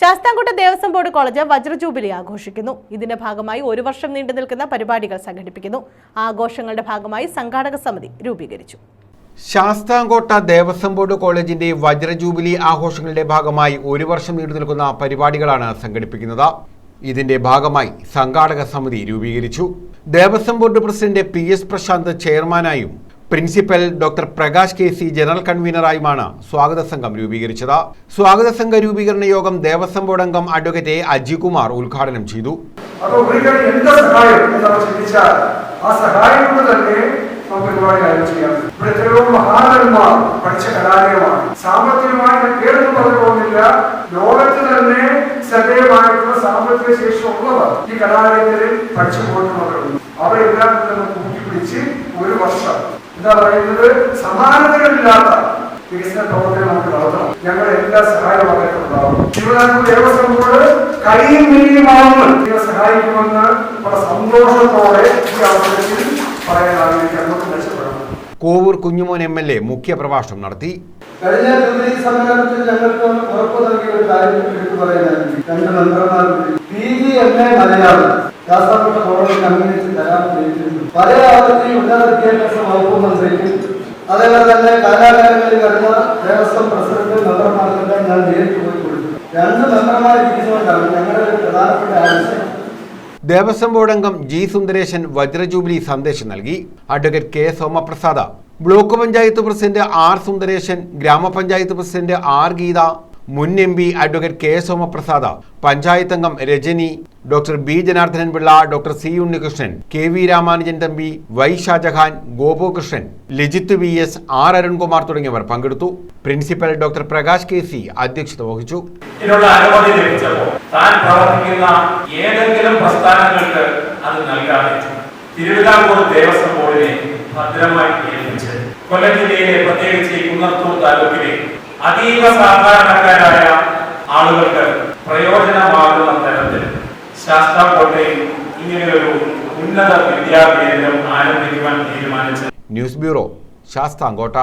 Sasthamkotta Devaswom board college വജ്ര jubilee ആഘോഷിക്കുന്നു. ഇതിന്റെ ഭാഗമായി ഒരു വർഷം നീണ്ടു നിൽക്കുന്ന പരിപാടികൾ സംഘടിപ്പിക്കുന്നു. ആഘോഷങ്ങളുടെ ഭാഗമായി സംഘാടക സമിതി രൂപീകരിച്ചു. ശാസ്താംകോട്ട ദേവസ്വം ബോർഡ് കോളേജിന്റെ വജ്ര ജൂബിലി ആഘോഷങ്ങളുടെ ഭാഗമായി ഒരു വർഷം നീണ്ടു നിൽക്കുന്ന പരിപാടികളാണ് സംഘടിപ്പിക്കുന്നത്. ഇതിന്റെ ഭാഗമായി സംഘാടക സമിതി രൂപീകരിച്ചു. Devaswom board president P S Prashanth ചെയർമാനായും principal doctor Prakash K C general കൺവീനറായുമാണ് സ്വാഗത സംഘം രൂപീകരിച്ചത്. സ്വാഗത സംഘ രൂപീകരണ യോഗം ദേവസ്വം ബോർഡ് അംഗം അഡ്വക്കേറ്റ് എ അജികുമാർ ഉദ്ഘാടനം ചെയ്തു. സഹായം ഒരുപാട് പഠിച്ച സാമ്പത്തികമായി ഒരു വർഷം എന്താ പറയുന്നത്? സമാനതകളില്ലാത്ത വികസന പ്രവർത്തനം നമുക്ക് നടത്തണം. ഞങ്ങളുടെ എല്ലാ സഹായവും അവർക്ക് ഉണ്ടാവും തിരുവിതാംകൂർ ദേവസ്വം ബോർഡ് കൈയും മിനിയുമാവുന്നു ഇതിനെ സഹായിക്കുമെന്ന് വളരെ സന്തോഷത്തോടെ ഈ അവസരത്തിൽ പറയാൻ നമുക്ക് Kovoor Kunjumon M L A മുഖ്യപ്രഭാഷണം നടത്തി. കഴിഞ്ഞ പ്രതിനിധി സമ്മേളനത്തിൽ ഞങ്ങൾക്ക് ഉറപ്പ് നൽകിയ ഒരു കാര്യം എടുത്തു പറയാനായിരുന്നു. രണ്ട് മെമ്പർമാർ P G M A Malayalam. ശാസ്ത്രപ്പെട്ട college community ഉദ്ദേശിച്ചിരുന്നു പല ആവർത്തി ഉന്നത വിദ്യാഭ്യാസ വകുപ്പ് മന്ത്രിക്കും അതേപോലെ തന്നെ കാലാകാലങ്ങളിൽ വരുന്ന ദേവസ്വം പ്രസിഡന്റ് മെമ്പർമാർക്കെല്ലാം ഞാൻ നേരിട്ട് പോയി രണ്ട് ഇരിക്കുന്നതുകൊണ്ടാണ് ഞങ്ങളുടെ പ്രധാനപ്പെട്ട ആവശ്യം. ദേവസ്വം ബോർഡ് അംഗം ജി സുന്ദരേശൻ വജ്രജൂബിലി സന്ദേശം നൽകി. Advocate K Somaprasad block panchayat president R Sundaresan grama panchayat president R Geetha മുൻ M P advocate K Somaprasad panchayat അംഗം Rajani doctor B Janardhanan Pillai doctor C Unnikrishnan K V Ramanujan Thampi Y Shajahan Gopukrishnan Lijith V S R Arunkumar തുടങ്ങിയവർ പങ്കെടുത്തു. Principal doctor Prakash K C അധ്യക്ഷത വഹിച്ചു. അനുമതി പ്രസ്ഥാനങ്ങൾക്ക് അത് തിരുവിതാംകൂർ ദേവസ്വം ബോർഡിനെ ഭദ്രമായി കൊല്ലം ജില്ലയിലെ പ്രത്യേകിച്ച് കുന്നത്തൂർ താലൂക്കിലെ അതീവ സാധാരണക്കാരായ ആളുകൾക്ക് പ്രയോജനമാകുന്ന തരത്തിൽ ശാസ്താംകോട്ടയിൽ ഇങ്ങനെയൊരു ഉന്നത വിദ്യാഭ്യാസം ആരംഭിക്കുവാൻ തീരുമാനിച്ചത്. News bureau Sasthamkotta.